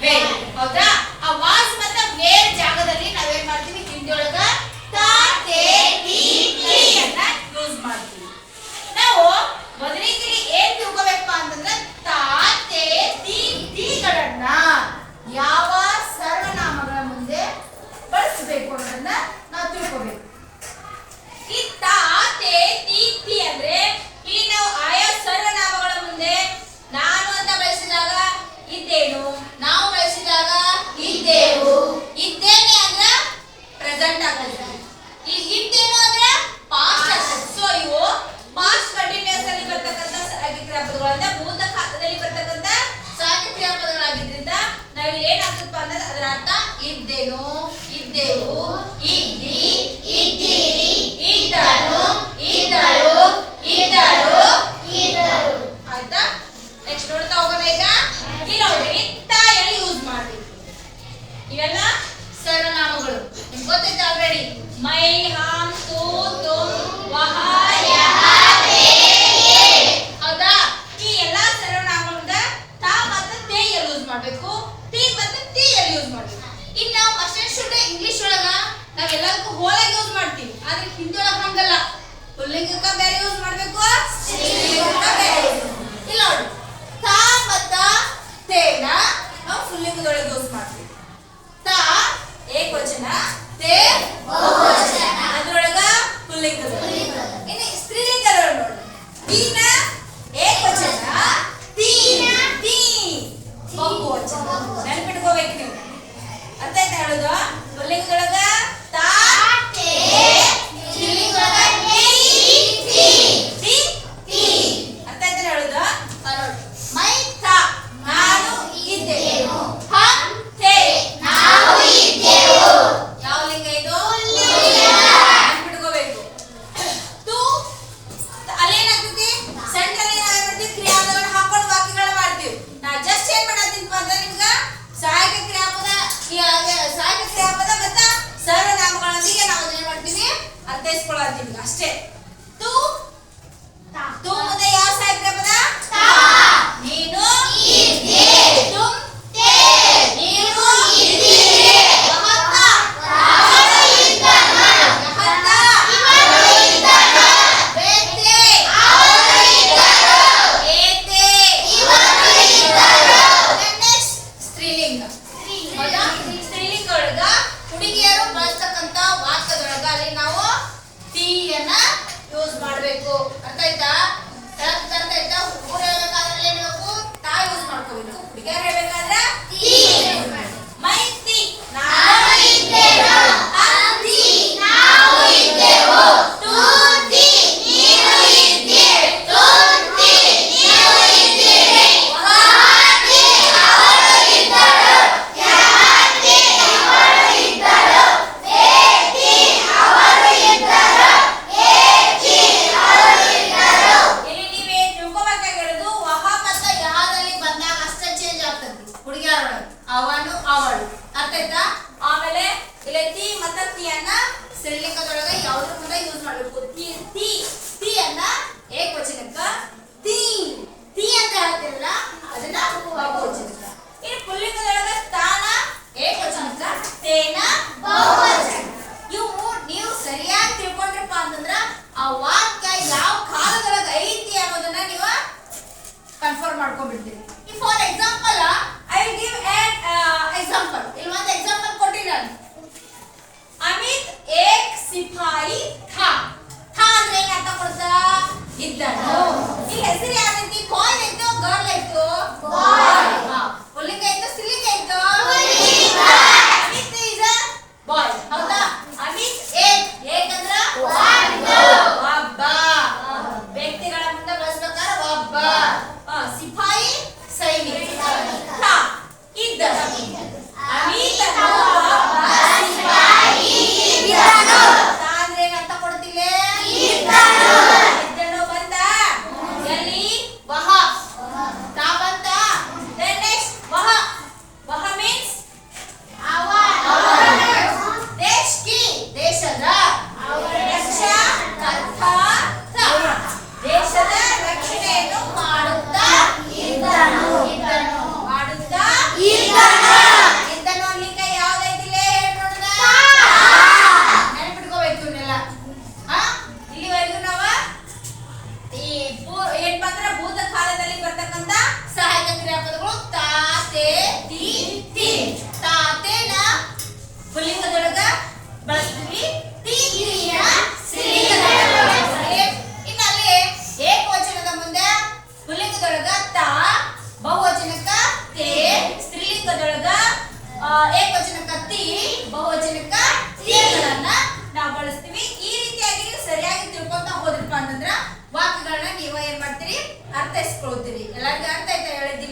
Hey, ಇದ್ದೆವು ಇದ್ದಿ ಇದ್ದರು ಇದ್ದರು ನೋಡ್ತಾ ಇಲ್ಲಿ ಯೂಸ್ ಮಾಡಬೇಕು. ಇವೆಲ್ಲ ಸರ್ವನಾಮಗಳು. ಮೈ ಹಾಂ ತುಮ್ ವಹ ಯಹ ಈ ಎಲ್ಲಾ ತಾ ಮತ್ತು ಯೂಸ್ ಮಾಡಬೇಕು. ಇನ್ನ ಮಸ್ಟರ್ಡ್ ಶುಡ್ ಇಂಗ್ಲಿಷ್ ಒಳಗ ನಾವೆಲ್ಲದಕ್ಕೂ ಹೋಲಾಗಿ ಯೂಸ್ ಮಾಡ್ತೀವಿ. ಆದ್ರೆ ಹಿಂದಿ ಒಳಗ ಹಂಗಲ್ಲ. ಪುಲ್ಲಿಂಗಕ್ಕ ಬೇರೆ ಯೂಸ್ ಮಾಡ್ಬೇಕು. ಸ್ತ್ರೀಲಿಂಗಕ್ಕ ಬೇರೆ ಇಲ್ಲ ನೋಡಿ. ತಾ ಮತ್ತ ತೇನ ನಾವು ಪುಲ್ಲಿಂಗದೊಳಗೆ ಯೂಸ್ ಮಾಡ್ತೀವಿ. ತಾ, ಏಕವಚನ, ತೇ, ಬಹುವಚನ. ಪುಲ್ಲಿಂಗ ಪುಲ್ಲಿಂಗದ ಇನ್ನು ಸ್ತ್ರೀಲಿಂಗದೊಳಗೆ ನೋಡಿ. ಕ್ರಿಯಾಪದ ಮತ್ತು ಸರ್ವನಾಮಗಳೊಂದಿಗೆ ನಾವು ಏನ್ ಮಾಡ್ತೀವಿ ಅರ್ಥೈಸ್ಕೊಳ್ಳೋದಿಲ್ಲ ಅಷ್ಟೇ. ತು ತು ಮುಂದೆ ಸೆಳ್ಳಿಕದೊಳಗ ಯಾವ್ದ್ರ ಮುಂದೆ ಯೂಸ್ ಮಾಡಬೇಕು. ತಿ ತಿ ತಿ ಅನ್ನ ಏಕವಚನಕ್ಕ. ತಿ ತಿ ಅಂತ ಹೇಳ್ತಿರಲ್ಲ, ಅದನ್ನ ಬಹುವಚನಕ್ಕ. ಇನ್ನು ಪುಲ್ಲಿಂಗದೊಳಗ ಸ್ಥಾನ, ಏಕವಚನಕ್ಕ. ತೇನ ಬಹುವಚನ ಇವು ನೀವು ಸರಿಯಾಗಿ ತಿಳ್ಕೊಂಡ್ರಪ್ಪ ಅಂತಂದ್ರ ಆ ವಾಕ್ಯ ಯಾವ ಕಾಲದೊಳಗ ಐತಿ ಅನ್ನೋದನ್ನ ನೀವು ಕನ್ಫರ್ಮ್ ಮಾಡ್ಕೊಂಡ್ಬಿಡ್ತೀವಿ ಏಕವಚನಕ್ಕ ತಿ ಬಹುವಚನಕ್ಕ ತಿಗಳನ್ನ ನಾವು ಬಳಸ್ತೀವಿ. ಈ ರೀತಿಯಾಗಿ ನೀವು ಸರಿಯಾಗಿ ತಿಳ್ಕೊಂತ ಹೋದ್ರಪ್ಪ ಅಂತಂದ್ರ ವಾಕ್ಯಗಳನ್ನ ನೀವು ಏನ್ ಮಾಡ್ತೀರಿ? ಅರ್ಥೈಸ್ಕೊಳ್ತೀರಿ. ಎಲ್ಲರಿಗೂ ಅರ್ಥ ಆಯ್ತಾ ಹೇಳಿದ್ದು